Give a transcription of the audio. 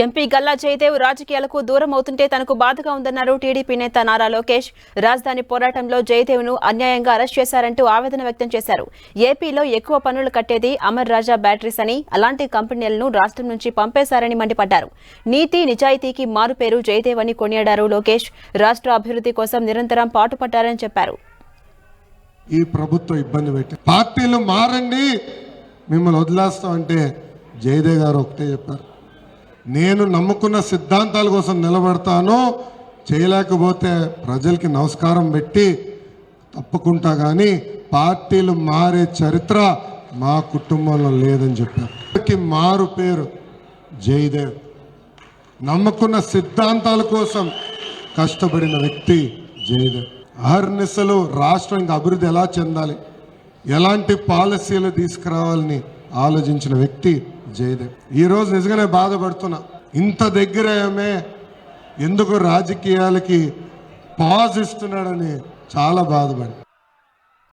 MP Galla Jayadev రాజకీయాలకు దూరం అవుతుంటే తనకు బాధగా ఉందన్నారు టీడీపీ నేత నారా లోకేష్. రాజధాని పోరాటంలో జయదేవ్ను అన్యాయంగా అరెస్ట్ చేశారంటూ ఆవేదన వ్యక్తం చేశారు. ఏపీలో ఎక్కువ పనులు కట్టేది అమర్ రాజా బ్యాటరీస్ అని అలాంటి కంపెనీలను రాష్ట్రం నుంచి పంపేశారని మండిపడ్డారు. నీతి నిజాయితీకి మారుపేరు జయదేవ్ అని కొనియాడారు లోకేష్. రాష్ట్ర అభివృద్ధి కోసం నిరంతరం పాటుపడ్డారని చెప్పారు. ఈ ప్రభుత్వం ఇబ్బంది పెట్టి పార్టీలు మారండి మిమ్మల్ని వదిలేస్తామంటే జయదేవ్ గారు ఒకటే చెప్పారు. నేను నమ్ముకున్న సిద్ధాంతాల కోసం నిలబడతాను చేయలేకపోతే ప్రజలకి నమస్కారం పెట్టి తప్పుకుంటా కానీ పార్టీలు మారే చరిత్ర మా కుటుంబంలో లేదని చెప్పారు. మారు పేరు జయదేవ్. నమ్ముకున్న సిద్ధాంతాల కోసం కష్టపడిన వ్యక్తి జయదేవ్. అహర్నిశలు రాష్ట్రం ఇంకా అభివృద్ధి ఎలా చెందాలి? ఎలాంటి పాలసీలు తీసుకురావాలని ఆలోచించిన వ్యక్తి జయదేవ్. ఈరోజు నిజంగానే బాధపడుతున్నా. ఇంత దగ్గరమే ఎందుకు రాజకీయాలకి పాజ్ ఇస్తున్నాడని చాలా బాధపడి